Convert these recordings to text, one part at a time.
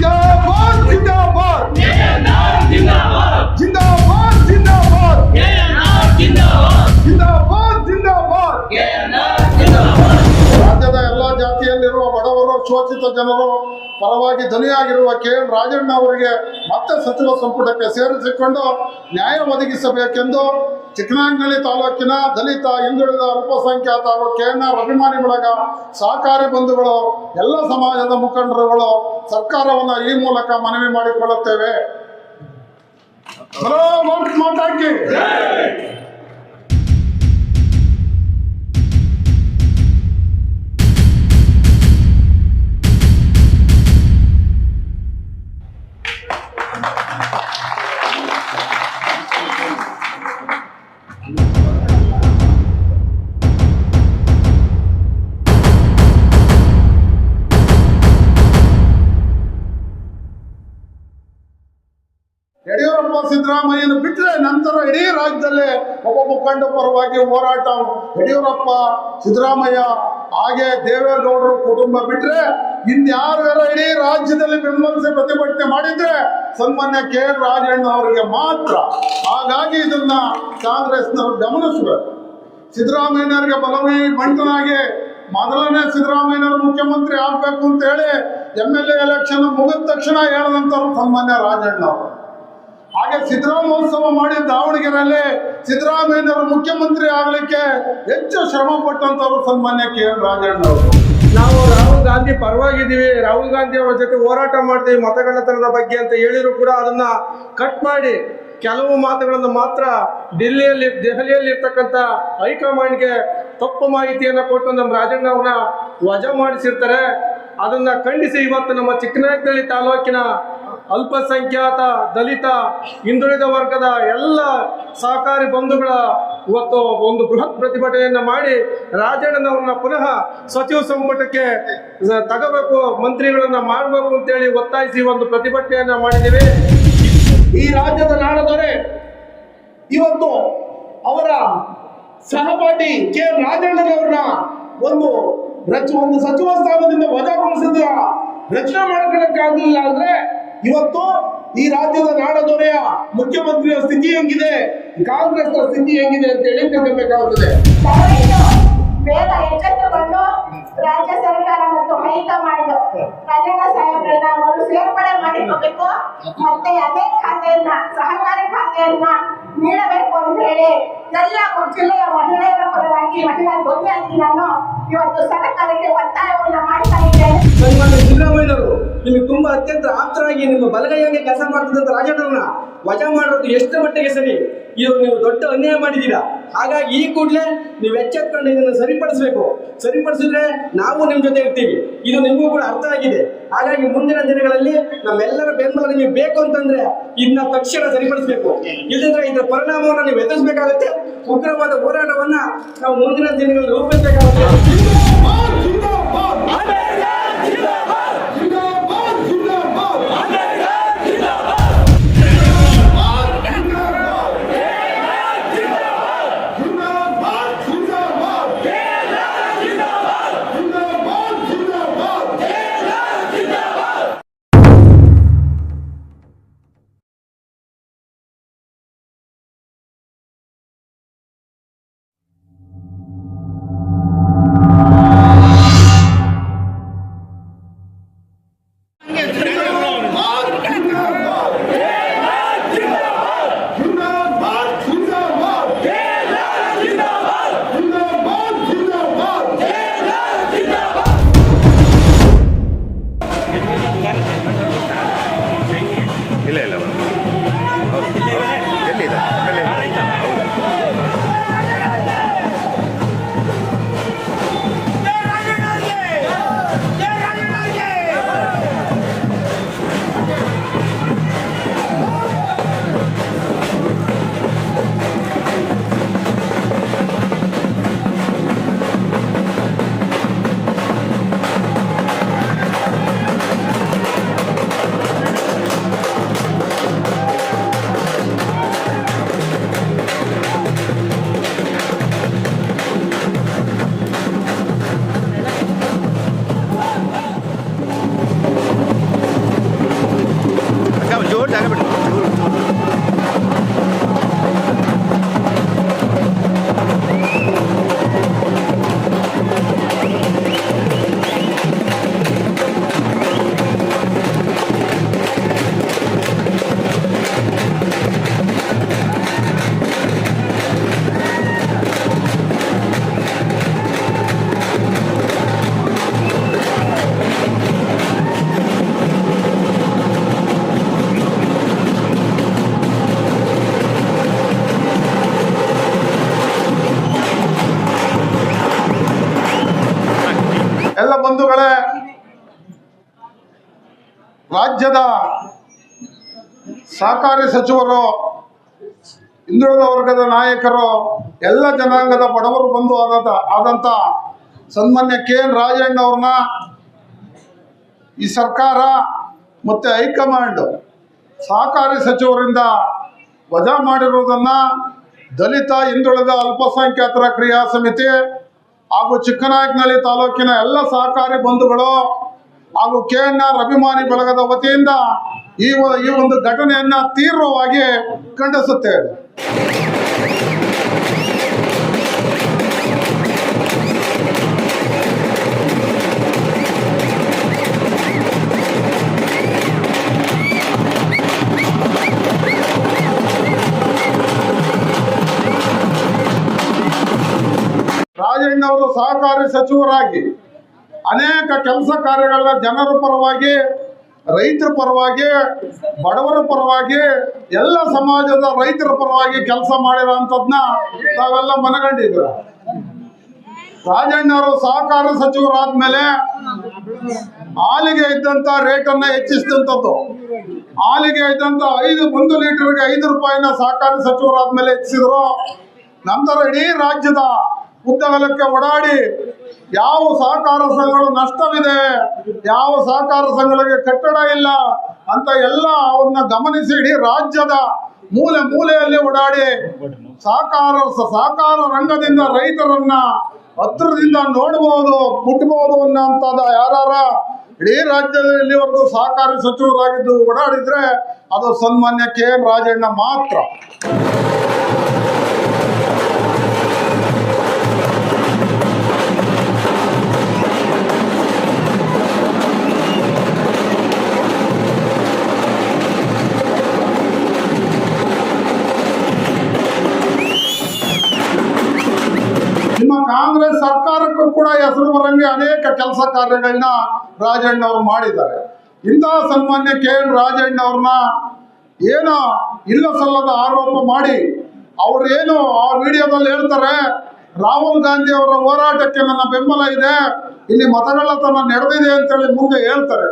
ਜਿੰਦਾਬਾਦ ਜਿੰਦਾਬਾਦ। ਮੇਰੇ ਨਾਮ ਜਿੰਦਾਬਾਦ। ਜਿੰਦਾਬਾਦ। ಶೋಷಿತ ಜನರು ಪರವಾಗಿ ಧ್ವನಿಯಾಗಿರುವ ಕೆ ಎನ್ ರಾಜಣ್ಣ ಅವರಿಗೆ ಮತ್ತೆ ಸಚಿವ ಸಂಪುಟಕ್ಕೆ ಸೇರಿಸಿಕೊಂಡು ನ್ಯಾಯ ಒದಗಿಸಬೇಕೆಂದು ಚಿಕ್ಕನಾಂಗಲಿ ತಾಲೂಕಿನ ದಲಿತ ಹಿಂದುಳಿದ ಅಲ್ಪಸಂಖ್ಯಾತ ಹಾಗೂ ಕೆ ಎನ್ ಆರ್ ಅಭಿಮಾನಿ ಬಳಗ ಸಹಕಾರಿ ಬಂಧುಗಳು ಎಲ್ಲ ಸಮಾಜದ ಮುಖಂಡರುಗಳು ಸರ್ಕಾರವನ್ನು ಈ ಮೂಲಕ ಮನವಿ ಮಾಡಿಕೊಳ್ಳುತ್ತೇವೆ. ಮಾತಾಕಿ ಸಿದ್ದರಾಮಯ್ಯನ ಬಿಟ್ಟರೆ ನಂತರ ಇಡೀ ರಾಜ್ಯದಲ್ಲೇ ಒಬ್ಬ ಮುಖಂಡ ಪರವಾಗಿ ಹೋರಾಟ ಯಡಿಯೂರಪ್ಪ, ಸಿದ್ದರಾಮಯ್ಯ, ಹಾಗೆ ದೇವೇಗೌಡರು ಕುಟುಂಬ ಬಿಟ್ಟರೆ ಇನ್ಯಾರು ಇಡೀ ರಾಜ್ಯದಲ್ಲಿ ಬೆಂಬಲಿಸಿ ಪ್ರತಿಭಟನೆ ಮಾಡಿದ್ರೆ ಸನ್ಮಾನ್ಯ ಕೆ ಎನ್ ರಾಜಣ್ಣ ಅವರಿಗೆ ಮಾತ್ರ. ಹಾಗಾಗಿ ಇದನ್ನ ಕಾಂಗ್ರೆಸ್ನವರು ಗಮನಿಸಬೇಕು. ಸಿದ್ದರಾಮಯ್ಯನವರಿಗೆ ಬಲವೈ ಬಂಟನಾಗಿ ಮೊದಲನೇ ಸಿದ್ದರಾಮಯ್ಯನವರು ಮುಖ್ಯಮಂತ್ರಿ ಆಗ್ಬೇಕು ಅಂತ ಹೇಳಿ ಎಂ ಎಲ್ ಎ ಎಲೆಕ್ಷನ್ ಮುಗಿದ ತಕ್ಷಣ ಹೇಳಿದಂಥವ್ರು ಸನ್ಮಾನ್ಯ ರಾಜಣ್ಣ ಅವರು. ಹಾಗೆ ಸಿದ್ದರಾಮೋತ್ಸವ ಮಾಡಿ ದಾವಣಗೆರೆಯಲ್ಲಿ ಸಿದ್ದರಾಮಯ್ಯನವರು ಮುಖ್ಯಮಂತ್ರಿ ಆಗಲಿಕ್ಕೆ ಹೆಚ್ಚು ಶ್ರಮ ಪಟ್ಟಂತವರು ಸನ್ಮಾನ್ಯ ಕೆ ಎನ್ ರಾಜಣ್ಣ ಅವರು. ನಾವು ರಾಹುಲ್ ಗಾಂಧಿ ಪರವಾಗಿದ್ದೀವಿ. ರಾಹುಲ್ ಗಾಂಧಿ ಅವರ ಜೊತೆ ಹೋರಾಟ ಮಾಡ್ತೀವಿ ಮತಗಳ್ಳತನದ ಬಗ್ಗೆ ಅಂತ ಹೇಳಿದ್ರು ಕೂಡ ಅದನ್ನ ಕಟ್ ಮಾಡಿ ಕೆಲವು ಮಾತುಗಳನ್ನು ಮಾತ್ರ ಡೆಲ್ಲಿಯಲ್ಲಿ ದೆಹಲಿಯಲ್ಲಿ ಇರ್ತಕ್ಕಂಥ ಹೈಕಮಾಂಡ್ಗೆ ತಪ್ಪು ಮಾಹಿತಿಯನ್ನು ಕೊಟ್ಟು ನಮ್ಮ ರಾಜಣ್ಣ ಅವರನ್ನ ವಜಾ ಮಾಡಿಸಿರ್ತಾರೆ. ಅದನ್ನ ಖಂಡಿಸಿ ಇವತ್ತು ನಮ್ಮ ಚಿಕ್ಕನಾಯಕನಹಳ್ಳಿ ತಾಲೂಕಿನ ಅಲ್ಪಸಂಖ್ಯಾತ, ದಲಿತ, ಹಿಂದುಳಿದ ವರ್ಗದ ಎಲ್ಲ ಸಹಕಾರಿ ಬಂಧುಗಳ ಇವತ್ತು ಒಂದು ಬೃಹತ್ ಪ್ರತಿಭಟನೆಯನ್ನ ಮಾಡಿ ರಾಜಣ್ಣನವ್ರನ್ನ ಪುನಃ ಸಚಿವ ಸಂಪುಟಕ್ಕೆ ತಗಬೇಕು, ಮಂತ್ರಿಗಳನ್ನ ಮಾಡಬೇಕು ಅಂತೇಳಿ ಒತ್ತಾಯಿಸಿ ಒಂದು ಪ್ರತಿಭಟನೆಯನ್ನ ಮಾಡಿದ್ದೀವಿ. ಈ ರಾಜ್ಯದ ನಾಡದೊರೆ ಇವತ್ತು ಅವರ ಸಹಪಾಠಿ ಕೆ ರಾಜಣ್ಣನವ್ರನ್ನ ಒಂದು ರಚ, ಒಂದು ಸಚಿವ ಸ್ಥಾನದಿಂದ ವಜಾಗೊಳಿಸಿದ ರಚನೆ ಮಾಡ್ಕೊಳ್ಳಕ್ಕಾಗಲಿಲ್ಲ ಅಂದ್ರೆ ಇವತ್ತು ಈ ರಾಜ್ಯದ ನಾಡದೊರೆಯ ಮುಖ್ಯಮಂತ್ರಿಯ ಸ್ಥಿತಿ ಹೆಂಗಿದೆ? ಕಾಂಗ್ರೆಸ್ ಸ್ಥಿತಿ ಹೆಂಗಿದೆ ಅಂತ ಹೇಳಿ ತಿಳ್ಕೊಬೇಕಾಗುತ್ತದೆ ರಾಜ್ಯ ಸರ್ಕಾರ ಮತ್ತು ಹೈಕಮಾಂಡ್ ರಾಜಣ್ಣ ಸಾಹೇಬ್ರನ್ನ ಮರು ಸೇರ್ಪಡೆ ಮಾಡಿಕೋಬೇಕು. ಮತ್ತೆ ಅದೇ ಖಾತೆಯನ್ನ, ಸಹಕಾರಿ ಖಾತೆಯನ್ನ ನೀಡಬೇಕು ಅಂತ ಹೇಳಿ ಎಲ್ಲ ಜಿಲ್ಲೆಯ ಮಹಿಳೆಯರ ಪರವಾಗಿ ಮಹಿಳಾ ಧ್ವನಿಯಾಗಿ ನಾನು ಇವತ್ತು ಸರ್ಕಾರಕ್ಕೆ ಒತ್ತಾಯವನ್ನು ಮಾಡ್ತಾ ನಿಮಗೆ ತುಂಬಾ ಅತ್ಯಂತ ಆಪ್ತರಾಗಿ ನಿಮ್ಮ ಬಲಗೈಯಾಗಿ ಕೆಲಸ ಮಾಡ್ತಿದ್ದಂತ ರಾಜಣ್ಣವ್ರನ್ನ ವಜಾ ಮಾಡೋದು ಎಷ್ಟು ಮಟ್ಟಿಗೆ ಸರಿ? ಇದು ನೀವು ದೊಡ್ಡ ಅನ್ಯಾಯ ಮಾಡಿದ್ದೀರಾ? ಹಾಗಾಗಿ ಈ ಕೂಡಲೇ ನೀವು ಎಚ್ಚೆತ್ಕೊಂಡು ಇದನ್ನು ಸರಿಪಡಿಸಬೇಕು. ಸರಿಪಡಿಸಿದ್ರೆ ನಾವು ನಿಮ್ಮ ಜೊತೆ ಇರ್ತೀವಿ. ಇದು ನಿಮಗೂ ಕೂಡ ಅರ್ಥ ಆಗಿದೆ. ಹಾಗಾಗಿ ಮುಂದಿನ ದಿನಗಳಲ್ಲಿ ನಮ್ಮೆಲ್ಲರ ಬೆಂಬಲ ನಿಮಗೆ ಬೇಕು ಅಂತಂದ್ರೆ ಇದನ್ನ ತಕ್ಷಣ ಸರಿಪಡಿಸಬೇಕು. ಇಲ್ಲಂದ್ರೆ ಇದರ ಪರಿಣಾಮವನ್ನು ನೀವು ಎದುರಿಸಬೇಕಾಗುತ್ತೆ. ಉಗ್ರವಾದ ಹೋರಾಟವನ್ನ ನಾವು ಮುಂದಿನ ದಿನಗಳಲ್ಲಿ ರೂಪಿಸಬೇಕಾಗುತ್ತೆ. ಸಹಕಾರಿ ಸಚಿವರು ಹಿಂದುಳಿದ ವರ್ಗದ ನಾಯಕರು, ಎಲ್ಲ ಜನಾಂಗದ ಬಡವರು ಬಂದು ಆದಂತ ಆದಂತ ಸನ್ಮಾನ್ಯ ಕೆ ಎನ್ ರಾಜಣ್ಣ ಅವ್ರನ್ನ ಈ ಸರ್ಕಾರ ಮತ್ತೆ ಹೈಕಮಾಂಡ್ ಸಹಕಾರಿ ಸಚಿವರಿಂದ ವಜಾ ಮಾಡಿರುವುದನ್ನ ದಲಿತ, ಹಿಂದುಳಿದ, ಅಲ್ಪಸಂಖ್ಯಾತರ ಕ್ರಿಯಾ ಸಮಿತಿ ಹಾಗೂ ಚಿಕ್ಕನಾಯಕನಹಳ್ಳಿ ತಾಲೂಕಿನ ಎಲ್ಲ ಸಹಕಾರಿ ಬಂಧುಗಳು ಹಾಗೂ ಕೆ ಎನ್ ಆರ್ ಅಭಿಮಾನಿ ಬಳಗದ ವತಿಯಿಂದ ಈ ಈ ಒಂದು ಘಟನೆಯನ್ನ ತೀವ್ರವಾಗಿ ಖಂಡಿಸುತ್ತೇವೆ. ಸಹಕಾರಿ ಸಚಿವರಾಗಿ ಅನೇಕ ಕೆಲಸ ಕಾರ್ಯಗಳನ್ನ ಜನರ ಪರವಾಗಿ, ರೈತರ ಪರವಾಗಿ, ಬಡವರ ಪರವಾಗಿ, ಎಲ್ಲ ಸಮಾಜದ ರೈತರ ಪರವಾಗಿ ಕೆಲಸ ಮಾಡಿರೋಂಥದ್ನ ತಾವೆಲ್ಲ ಮನಗಂಡಿದ್ರು ರಾಜಣ್ಣ ಅವರು ಸಹಕಾರ ಸಚಿವರಾದ್ಮೇಲೆ ಹಾಲಿಗೆ ಇದ್ದಂತ ರೇಟನ್ನ ಹೆಚ್ಚಿಸಿದಂಥದ್ದು. ಹಾಲಿಗೆ ಇದ್ದಂತ ಐದು, ಒಂದು ಲೀಟರ್ಗೆ ಐದು ರೂಪಾಯಿನ ಸಹಕಾರ ಸಚಿವರಾದ್ಮೇಲೆ ಹೆಚ್ಚಿಸಿದ್ರು. ನಂತರ ಇಡೀ ರಾಜ್ಯದ ಉದ್ದಗಲಕ್ಕೆ ಓಡಾಡಿ ಯಾವ ಸಹಕಾರ ಸಂಘಗಳು ನಷ್ಟವಿದೆ, ಯಾವ ಸಹಕಾರ ಸಂಘಗಳಿಗೆ ಕಟ್ಟಡ ಇಲ್ಲ ಅಂತ ಎಲ್ಲ ಅವನ್ನ ಗಮನಿಸಿ ಇಡೀ ರಾಜ್ಯದ ಮೂಲೆ ಮೂಲೆಯಲ್ಲಿ ಓಡಾಡಿ ಸಹಕಾರ ಸಹಕಾರ ರಂಗದಿಂದ ರೈತರನ್ನ ಹತ್ರದಿಂದ ನೋಡಬಹುದು ಮುಟ್ಟಬಹುದು ಅನ್ನೋಂಥದ್ದು ಯಾರ ಇಡೀ ರಾಜ್ಯದಲ್ಲಿ ಇಲ್ಲಿವರೆಗೂ ಸಹಕಾರಿ ಸಚಿವರಾಗಿದ್ದು ಓಡಾಡಿದ್ರೆ ಅದು ಸನ್ಮಾನ್ಯ ಕೆ ಎನ್ ರಾಜಣ್ಣ ಮಾತ್ರ. ಸರ್ಕಾರಕ್ಕೂ ಕೂಡ ಹೆಸರು ಬರಂಗೆ ಅನೇಕ ಕೆಲಸ ಕಾರ್ಯಗಳನ್ನ ರಾಜಣ್ಣ ಅವರು ಮಾಡಿದ್ದಾರೆ. ಇಂತಹ ಸನ್ಮಾನ್ಯ ಕೆ ಎನ್ ರಾಜಣ್ಣ ಅವ್ರನ್ನ ಏನೋ ಇಲ್ಲ ಸಲ್ಲದ ಆರೋಪ ಮಾಡಿ ಅವ್ರೇನು ಆ ವಿಡಿಯೋದಲ್ಲಿ ಹೇಳ್ತಾರೆ, ರಾಹುಲ್ ಗಾಂಧಿ ಅವರ ಹೋರಾಟಕ್ಕೆ ನನ್ನ ಬೆಂಬಲ ಇದೆ, ಇಲ್ಲಿ ಮತಗಳತನ ನಡೆದಿದೆ ಅಂತೇಳಿ ಮುಂದೆ ಹೇಳ್ತಾರೆ.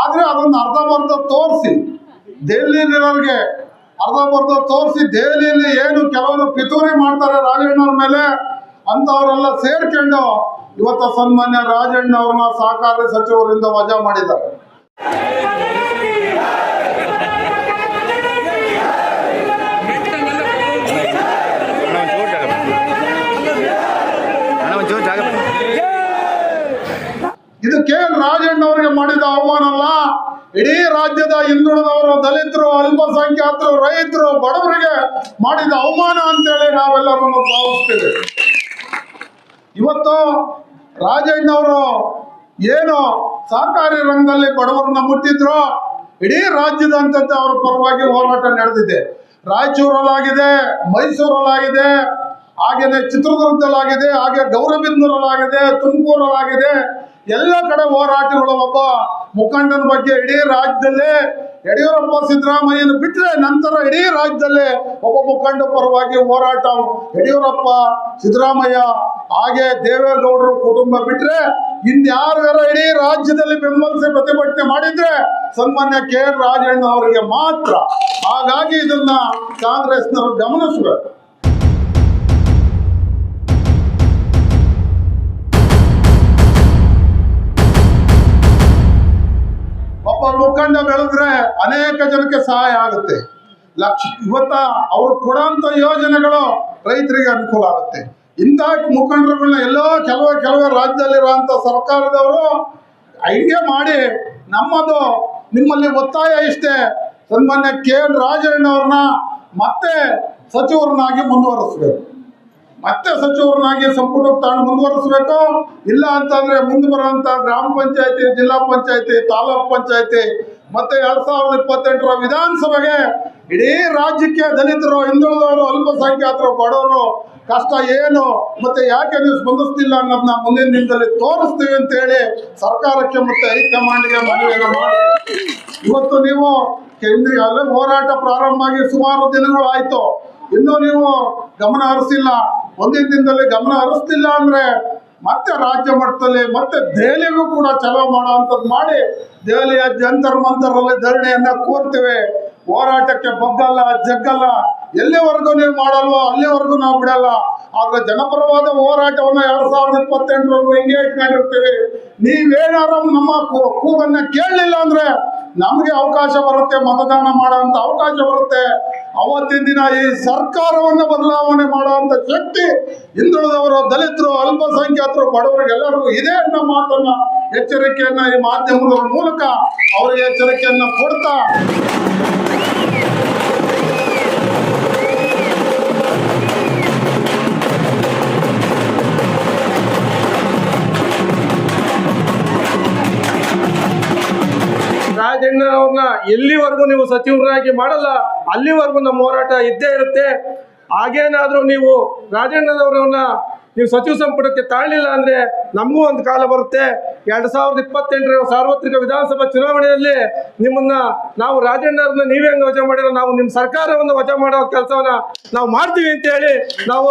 ಆದ್ರೆ ಅದನ್ನ ಅರ್ಧಬರ್ಧ ತೋರಿಸಿ ದೆಹಲಿಯಲ್ಲಿರೋರಿಗೆ ಅರ್ಧಬರ್ಧ ತೋರಿಸಿ ದೆಹಲಿಯಲ್ಲಿ ಏನು ಕೆಲವರು ಪಿತೂರಿ ಮಾಡ್ತಾರೆ ರಾಜಣ್ಣವ್ರ ಮೇಲೆ ಅಂತವರೆಲ್ಲ ಸೇರ್ಕೊಂಡು ಇವತ್ತ ಸನ್ಮಾನ್ಯ ರಾಜಣ್ಣ ಅವ್ರನ್ನ ಸಹಕಾರಿ ಸಚಿವರಿಂದ ವಜಾ ಮಾಡಿದ್ದಾರೆ. ಇದು ಕೆ ಎಲ್ ರಾಜಣ್ಣ ಅವರಿಗೆ ಮಾಡಿದ ಅವಮಾನ ಅಲ್ಲ ಇಡೀ ರಾಜ್ಯದ ಹಿಂದುಳಿದವರು ದಲಿತರು, ಅಲ್ಪಸಂಖ್ಯಾತರು, ರೈತರು, ಬಡವರಿಗೆ ಮಾಡಿದ ಅವಮಾನ ಅಂತೇಳಿ ನಾವೆಲ್ಲರೂ ಭಾವಿಸ್ತೇವೆ ಇವತ್ತು ರಾಜಣ್ಣ ಅವರು ಏನು ಸಹಕಾರಿ ರಂಗದಲ್ಲಿ ಬಡವರನ್ನ ಮುಟ್ಟಿದ್ರು? ಇಡೀ ರಾಜ್ಯದಂತೆ ಅವರ ಪರವಾಗಿ ಹೋರಾಟ ನಡೆದಿದೆ. ರಾಯಚೂರಲ್ಲಾಗಿದೆ, ಮೈಸೂರಲ್ಲಾಗಿದೆ ಹಾಗೆಯೇ ಚಿತ್ರದುರ್ಗದಲ್ಲಾಗಿದೆ, ಹಾಗೆ ಗೌರವಿಂದೂರಲ್ಲಾಗಿದೆ ತುಮಕೂರಲ್ಲಾಗಿದೆ. ಎಲ್ಲ ಕಡೆ ಹೋರಾಟಗಳು ಒಬ್ಬ ಮುಖಂಡನ ಬಗ್ಗೆ ಇಡೀ ರಾಜ್ಯದಲ್ಲೇ ಯಡಿಯೂರಪ್ಪ ಸಿದ್ದರಾಮಯ್ಯನ ಬಿಟ್ಟರೆ ನಂತರ ಇಡೀ ರಾಜ್ಯದಲ್ಲೇ ಒಬ್ಬ ಮುಖಂಡ ಪರವಾಗಿ ಹೋರಾಟ ಯಡಿಯೂರಪ್ಪ, ಸಿದ್ದರಾಮಯ್ಯ ಹಾಗೆ ದೇವೇಗೌಡರು ಕುಟುಂಬ ಬಿಟ್ರೆ ಇನ್ಯಾರ್ಗಾರ ಇಡೀ ರಾಜ್ಯದಲ್ಲಿ ಬೆಂಬಲಿಸಿ ಪ್ರತಿಭಟನೆ ಮಾಡಿದ್ರೆ ಸನ್ಮಾನ್ಯ ಕೆ ಎನ್ ರಾಜಣ್ಣ ಅವರಿಗೆ ಮಾತ್ರ. ಹಾಗಾಗಿ ಇದನ್ನ ಕಾಂಗ್ರೆಸ್ನವರು ಗಮನಿಸಬೇಕು. ಒಬ್ಬ ಮುಖಂಡ ಬೆಳೆದ್ರೆ ಅನೇಕ ಜನಕ್ಕೆ ಸಹಾಯ ಆಗುತ್ತೆ. ಲಕ್ಷ, ಇವತ್ತ ಅವ್ರು ಕೊಡೋಂಥ ಯೋಜನೆಗಳು ರೈತರಿಗೆ ಅನುಕೂಲ ಆಗುತ್ತೆ. ಇಂಥ ಮುಖಂಡರುಗಳನ್ನ ಎಲ್ಲ ಕೆಲವೇ ಕೆಲವೇ ರಾಜ್ಯದಲ್ಲಿರುವಂಥ ಸರ್ಕಾರದವರು ಐಡಿಯಾ ಮಾಡಿ ನಮ್ಮದು, ನಿಮ್ಮಲ್ಲಿ ಒತ್ತಾಯ ಇಷ್ಟೇ. ಸನ್ಮಾನ್ಯ ಕೆ ಎನ್ ರಾಜಣ್ಣವ್ರನ್ನ ಮತ್ತೆ ಸಚಿವರನ್ನಾಗಿ ಮುಂದುವರಿಸಬೇಕು. ಮತ್ತೆ ಸಚಿವರನ್ನಾಗಿ ಸಂಪುಟ ತಾಣ ಮುಂದುವರಿಸಬೇಕು. ಇಲ್ಲ ಅಂತಂದ್ರೆ ಮುಂದೆ ಬರುವಂತ ಗ್ರಾಮ ಪಂಚಾಯತಿ, ಜಿಲ್ಲಾ ಪಂಚಾಯತಿ, ತಾಲೂಕ್ ಪಂಚಾಯತಿ ಮತ್ತೆ ಎರಡ್ ಸಾವಿರದ ಇಪ್ಪತ್ತೆಂಟರ ವಿಧಾನಸಭೆಗೆ ಇಡೀ ರಾಜ್ಯಕ್ಕೆ ದಲಿತರು, ಹಿಂದುಳಿದವರು ಅಲ್ಪಸಂಖ್ಯಾತರು ಬಡವರು ಕಷ್ಟ ಏನು ಮತ್ತೆ ಯಾಕೆ ನೀವು ಸ್ಪಂದಿಸ್ತಿಲ್ಲ ಅನ್ನೋದನ್ನ ಮುಂದಿನ ದಿನದಲ್ಲಿ ತೋರಿಸ್ತೀವಿ ಅಂತ ಹೇಳಿ ಸರ್ಕಾರಕ್ಕೆ ಮತ್ತೆ ಹೈಕಮಾಂಡ್ಗೆ ಮನವಿಯನ್ನು ಮಾಡಿ ಇವತ್ತು ನೀವು ಕೇಂದ್ರೀಯ ಅಲ್ಲೇ ಹೋರಾಟ ಪ್ರಾರಂಭ ಆಗಿ ಸುಮಾರು ದಿನಗಳು ಆಯ್ತು. ಇನ್ನೂ ನೀವು ಗಮನ ಹರಿಸಿಲ್ಲ. ಒಂದಿನ ದಿನದಲ್ಲಿ ಗಮನ ಹರಿಸ್ತಿಲ್ಲ ಅಂದ್ರೆ ಮತ್ತೆ ರಾಜ್ಯ ಮಟ್ಟದಲ್ಲಿ ಮತ್ತೆ ದೆಹಲಿಗೂ ಕೂಡ ಚಲೋ ಮಾಡುವಂಥದ್ದು ಮಾಡಿ ದೆಹಲಿಯ ಜಂತರ್ ಮಂತರಲ್ಲಿ ಧರಣಿಯನ್ನು ಕೋರ್ತೀವಿ. ಹೋರಾಟಕ್ಕೆ ಬಗ್ಗಲ್ಲ, ಜಗ್ಗಲ್ಲ. ಎಲ್ಲಿವರೆಗೂ ನೀವು ಮಾಡಲ್ವೋ, ಅಲ್ಲಿವರೆಗೂ ನಾವು ಬಿಡಲ್ಲ. ಆದ್ರೆ ಜನಪರವಾದ ಹೋರಾಟವನ್ನು ಎರಡ್ ಸಾವಿರದ ಇಪ್ಪತ್ತೆಂಟರವರೆಗೂ ಹಿಂಗೆ ಇಟ್ಕೊಂಡಿರ್ತೀವಿ ನೀವೇನಾರು ನಮ್ಮ ಕೂಗನ್ನ ಕೇಳಲಿಲ್ಲ ಅಂದ್ರೆ ನಮಗೆ ಅವಕಾಶ ಬರುತ್ತೆ, ಮತದಾನ ಮಾಡುವಂತ ಅವಕಾಶ ಬರುತ್ತೆ. ಅವತ್ತಿನ ದಿನ ಈ ಸರ್ಕಾರವನ್ನು ಬದಲಾವಣೆ ಮಾಡುವಂತ ಶಕ್ತಿ ಹಿಂದುಳಿದವರು, ದಲಿತರು, ಅಲ್ಪಸಂಖ್ಯಾತರು, ಬಡವರಿಗೆಲ್ಲರಿಗೂ ಇದೆ ಅನ್ನೋ ಮಾತನ್ನ ಎಚ್ಚರಿಕೆಯನ್ನ ಈ ಮಾಧ್ಯಮಗಳ ಮೂಲಕ ಅವರಿಗೆ ಎಚ್ಚರಿಕೆಯನ್ನ ಕೊಡ್ತಾ ಎಲ್ಲಿವರೆಗೂ ನೀವು ಸಚಿವರಾಗಿ ಮಾಡಲ್ಲ, ಅಲ್ಲಿವರೆಗೂ ನಮ್ಮ ಹೋರಾಟ ಇದ್ದೇ ಇರುತ್ತೆ. ಹಾಗೇನಾದರೂ ನೀವು ರಾಜಣ್ಣನವರನ್ನ ನೀವು ಸಚಿವ ಸಂಪುಟಕ್ಕೆ ತಾಳಲಿಲ್ಲ ಅಂದ್ರೆ ನಮಗೂ ಒಂದು ಕಾಲ ಬರುತ್ತೆ. ಎರಡ್ ಸಾವಿರದ ಇಪ್ಪತ್ತೆಂಟರ ಸಾರ್ವತ್ರಿಕ ವಿಧಾನಸಭಾ ಚುನಾವಣೆಯಲ್ಲಿ ನಿಮ್ಮನ್ನ ನಾವು ರಾಜಣ್ಣವ್ರನ್ನ ನೀವೇ ಹೆಂಗೆ ವಜಾ ಮಾಡಿರೋ, ನಾವು ನಿಮ್ಮ ಸರ್ಕಾರವನ್ನು ವಜಾ ಮಾಡೋ ಕೆಲಸವನ್ನ ನಾವು ಮಾಡ್ತೀವಿ ಅಂತ ಹೇಳಿ ನಾವು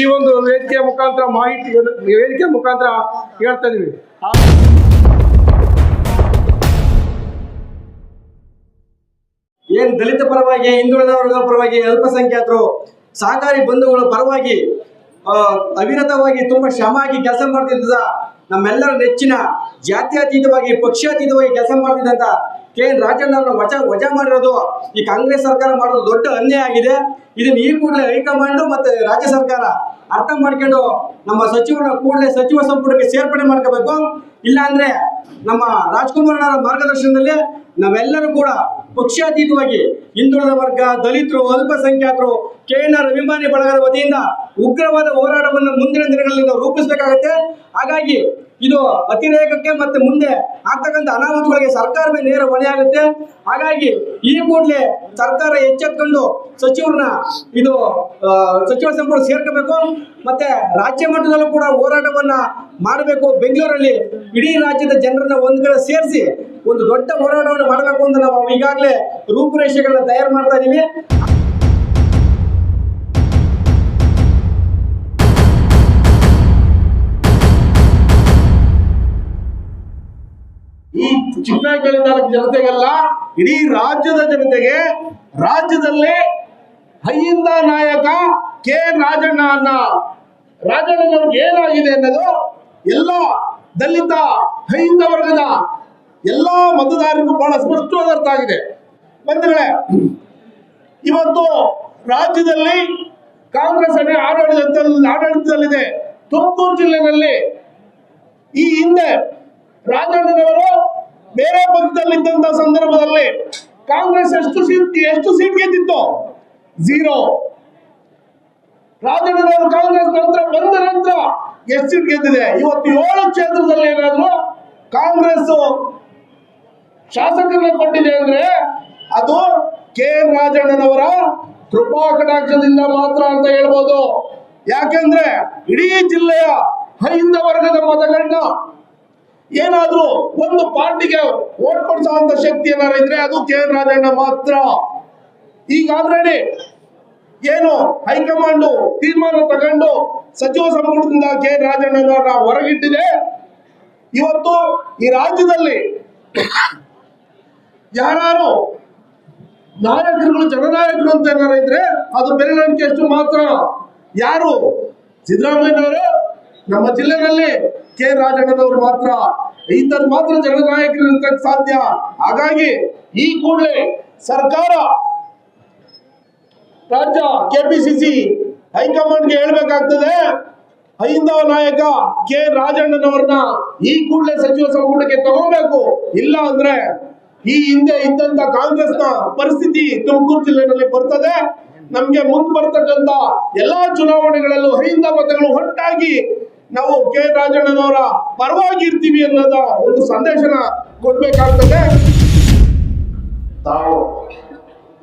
ಈ ಒಂದು ವೇದಿಕೆಯ ಮುಖಾಂತರ ಮಾಹಿತಿ ವೇದಿಕೆ ಮುಖಾಂತರ ಹೇಳ್ತಾ ಇದೀವಿ. ಏನ್ ದಲಿತ ಪರವಾಗಿ ಹಿಂದುಳಿದ ವರ್ಗದ ಪರವಾಗಿ, ಅಲ್ಪಸಂಖ್ಯಾತರು, ಸಹಕಾರಿ ಬಂಧುಗಳ ಪರವಾಗಿ ಅವಿರತವಾಗಿ ತುಂಬಾ ಶ್ರಮ ಕೆಲಸ ಮಾಡ್ತಿದ್ದ ನಮ್ಮೆಲ್ಲರ ನೆಚ್ಚಿನ ಜಾತ್ಯತೀತವಾಗಿ, ಪಕ್ಷಾತೀತವಾಗಿ ಕೆಲಸ ಮಾಡ್ತಿದ್ದಂತ ಕೆ ಎನ್ ರಾಜಣ್ಣ ಅವರನ್ನ ವಜಾ ವಜಾ ಮಾಡಿರೋದು. ಈ ಕಾಂಗ್ರೆಸ್ ಸರ್ಕಾರ ಮಾಡೋದು ದೊಡ್ಡ ಅನ್ಯಾಯ ಆಗಿದೆ. ಇದನ್ನ ಈ ಕೂಡಲೇ ಹೈಕಮಾಂಡ್ ಮತ್ತೆ ರಾಜ್ಯ ಸರ್ಕಾರ ಅರ್ಥ ಮಾಡ್ಕೊಂಡು ನಮ್ಮ ಸಚಿವರ ಕೂಡಲೇ ಸಚಿವ ಸಂಪುಟಕ್ಕೆ ಸೇರ್ಪಡೆ ಮಾಡ್ಕೋಬೇಕು. ಇಲ್ಲಾಂದ್ರೆ ನಮ್ಮ ರಾಜ್ಕುಮಾರ್ ಅವರ ಮಾರ್ಗದರ್ಶನದಲ್ಲಿ ನಾವೆಲ್ಲರೂ ಕೂಡ ಪಕ್ಷಾತೀತವಾಗಿ ಹಿಂದುಳಿದ ವರ್ಗ, ದಲಿತರು, ಅಲ್ಪಸಂಖ್ಯಾತರು ಕೆ ಎನ್ ಆರ್ ಅಭಿಮಾನಿ ಬಳಗದ ವತಿಯಿಂದ ಉಗ್ರವಾದ ಹೋರಾಟವನ್ನು ಮುಂದಿನ ದಿನಗಳಲ್ಲಿ ನಾವು ರೂಪಿಸಬೇಕಾಗುತ್ತೆ. ಹಾಗಾಗಿ ಇದು ಅತಿರೇಕಕ್ಕೆ ಮತ್ತೆ ಮುಂದೆ ಆಗ್ತಕ್ಕಂಥ ಅನಾಹುತಗಳಿಗೆ ಸರ್ಕಾರವೇ ನೇರ ಹೊಣೆಯಾಗುತ್ತೆ ಹಾಗಾಗಿ ಈ ಕೂಡಲೇ ಸರ್ಕಾರ ಎಚ್ಚೆತ್ಕೊಂಡು ಸಚಿವರನ್ನ ಇದು ಸಚಿವ ಸಂಪುಟ ಸೇರ್ಕೋಬೇಕು, ಮತ್ತೆ ರಾಜ್ಯ ಮಟ್ಟದಲ್ಲೂ ಕೂಡ ಹೋರಾಟವನ್ನ ಮಾಡಬೇಕು. ಬೆಂಗಳೂರಲ್ಲಿ ಇಡೀ ರಾಜ್ಯದ ಜನರನ್ನ ಒಂದ್ ಕಡೆ ಸೇರಿಸಿ ಒಂದು ದೊಡ್ಡ ಹೋರಾಟವನ್ನು ಮಾಡಬೇಕು ಅಂತ ನಾವು ಈಗಾಗಲೇ ರೂಪುರೇಷೆಗಳನ್ನ ತಯಾರು ಮಾಡ್ತಾ ಇದೀವಿ. ಚಿಕ್ಕನಹಳ್ಳಿ ತಾಲೂಕು ಜನತೆಗೆಲ್ಲ, ಇಡೀ ರಾಜ್ಯದ ಜನತೆಗೆ ರಾಜ್ಯದಲ್ಲಿ ಹೈಯಿಂದ ನಾಯಕ ಕೆ. ರಾಜಣ್ಣ ಅನ್ನ. ರಾಜಣ್ಣನವ್ರಿಗೆ ಏನಾಗಿದೆ ಅನ್ನೋದು ಎಲ್ಲ ದಲಿತ, ಹೈಂದ ವರ್ಗದ ಎಲ್ಲ ಮತದಾರರಿಗೂ ಬಹಳ ಸ್ಪಷ್ಟವಾದ ಅರ್ಥ ಆಗಿದೆ. ಬಂಧುಗಳೇ, ಇವತ್ತು ರಾಜ್ಯದಲ್ಲಿ ಕಾಂಗ್ರೆಸ್ ಅಣೆ ಆಡಳಿತ ಆಡಳಿತದಲ್ಲಿದೆ. ತುಮಕೂರು ಜಿಲ್ಲೆನಲ್ಲಿ ಈ ಹಿಂದೆ ರಾಜಣ್ಣನವರು ಬೇರೆ ಪಕ್ಷದಲ್ಲಿದ್ದಂತ ಸಂದರ್ಭದಲ್ಲಿ ಕಾಂಗ್ರೆಸ್ ಎಷ್ಟು ಸೀಟ್ ಎಷ್ಟು ಸೀಟ್ ಗೆದ್ದಿತ್ತು? ಝೀರೋ ರಾಜಣ್ಣನವರು ಕಾಂಗ್ರೆಸ್ ನಂತರ ಬಂದ ನಂತರ ಎಷ್ಟು ಸೀಟ್ ಗೆದ್ದಿದೆ? ಇವತ್ತು ಏಳು ಕ್ಷೇತ್ರದಲ್ಲಿ ಏನಾದ್ರು ಕಾಂಗ್ರೆಸ್ ಶಾಸಕರನ್ನ ಕೊಟ್ಟಿದೆ ಅಂದ್ರೆ ಅದು ಕೆ ಎನ್ ರಾಜಣ್ಣನವರ ಕೃಪಾ ಕಟಾಕ್ಷದಿಂದ ಮಾತ್ರ ಅಂತ ಹೇಳ್ಬೋದು. ಯಾಕೆಂದ್ರೆ ಇಡೀ ಜಿಲ್ಲೆಯ ಹೈಂದ ವರ್ಗದ ಮತಗಳನ್ನ ಏನಾದ್ರೂ ಒಂದು ಪಾರ್ಟಿಗೆ ಓಟ್ ಕೊಡ್ಸೋಂತ ಶಕ್ತಿ ಏನಾರ ಇದ್ರೆ ಅದು ಕೆ ಎನ್ ರಾಜಣ್ಣ ಮಾತ್ರ. ಈಗ ಆಲ್ರೆಡಿ ಏನು ಹೈಕಮಾಂಡ್ ತೀರ್ಮಾನ ತಗೊಂಡು ಸಚಿವ ಸಂಪುಟದಿಂದ ಕೆ ಎನ್ ರಾಜಣ್ಣನವರ ಹೊರಗಿಟ್ಟಿದೆ. ಇವತ್ತು ಈ ರಾಜ್ಯದಲ್ಲಿ ಯಾರು ನಾಯಕರುಗಳು, ಜನನಾಯಕರು ಅಂತ ಏನಾರ ಇದ್ರೆ ಅದು ಬೆರಳಿಕೆ ಅಷ್ಟು ಮಾತ್ರ. ಯಾರು ಸಿದ್ದರಾಮಯ್ಯನವರು ನಮ್ಮ ಜಿಲ್ಲೆನಲ್ಲಿ ಕೆ ರಾಜಣ್ಣನವರು ಮಾತ್ರ ಇಂಥದ್ದು ಮಾತ್ರ ಜನನಾಯಕರು ಸಾಧ್ಯ. ಹಾಗಾಗಿ ಈ ಕೂಡಲೇ ಸರ್ಕಾರ ರಾಜ್ಯ ಕೆಪಿಸಿಸಿ ಹೈಕಮಾಂಡ್ಗೆ ಹೇಳ್ಬೇಕಾಗ್ತದೆ ಹೈಂದವ ನಾಯಕ ಕೆ ರಾಜಣ್ಣನವ್ರನ್ನ ಈ ಕೂಡಲೇ ಸಚಿವ ಸಂಪುಟಕ್ಕೆ ತಗೋಬೇಕು ಇಲ್ಲ ಅಂದ್ರೆ ಈ ಹಿಂದೆ ಇದ್ದಂತ ಕಾಂಗ್ರೆಸ್ನ ಪರಿಸ್ಥಿತಿ ತುಮಕೂರು ಜಿಲ್ಲೆನಲ್ಲಿ ಬರ್ತದೆ. ನಮ್ಗೆ ಮುಂದ್ ಬರ್ತಕ್ಕಂತ ಎಲ್ಲಾ ಚುನಾವಣೆಗಳಲ್ಲೂ ಹೈಂದ ಮತಗಳು ಒಟ್ಟಾಗಿ ನಾವು ಕೆ. ರಾಜಣ್ಣನವರ ಪರವಾಗಿ ಇರ್ತೀವಿ ಅನ್ನೋದ ಒಂದು ಸಂದೇಶನ ಕೊಡ್ಬೇಕಾಗ್ತದೆ. ತಾವು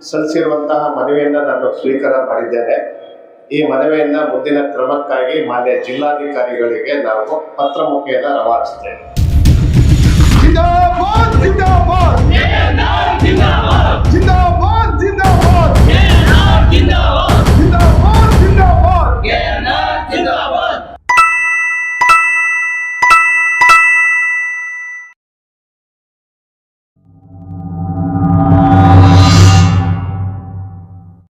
ಸಲ್ಲಿಸಿರುವಂತಹ ಮನವಿಯನ್ನ ನಾನು ಸ್ವೀಕಾರ ಮಾಡಿದ್ದೇನೆ. ಈ ಮನವಿಯನ್ನ ಮುಂದಿನ ಕ್ರಮಕ್ಕಾಗಿ ಮಾನ್ಯ ಜಿಲ್ಲಾಧಿಕಾರಿಗಳಿಗೆ ನಾವು ಪತ್ರ ಮುಖೇನ ರವಾನಿಸ್ತೇವೆ ಜಿಂದಾಬಾದ್ ಜಿಂದಾಬಾದ್. ಜಿಂದಾಬಾದ್. ಜಿಂದಾಬಾದ್.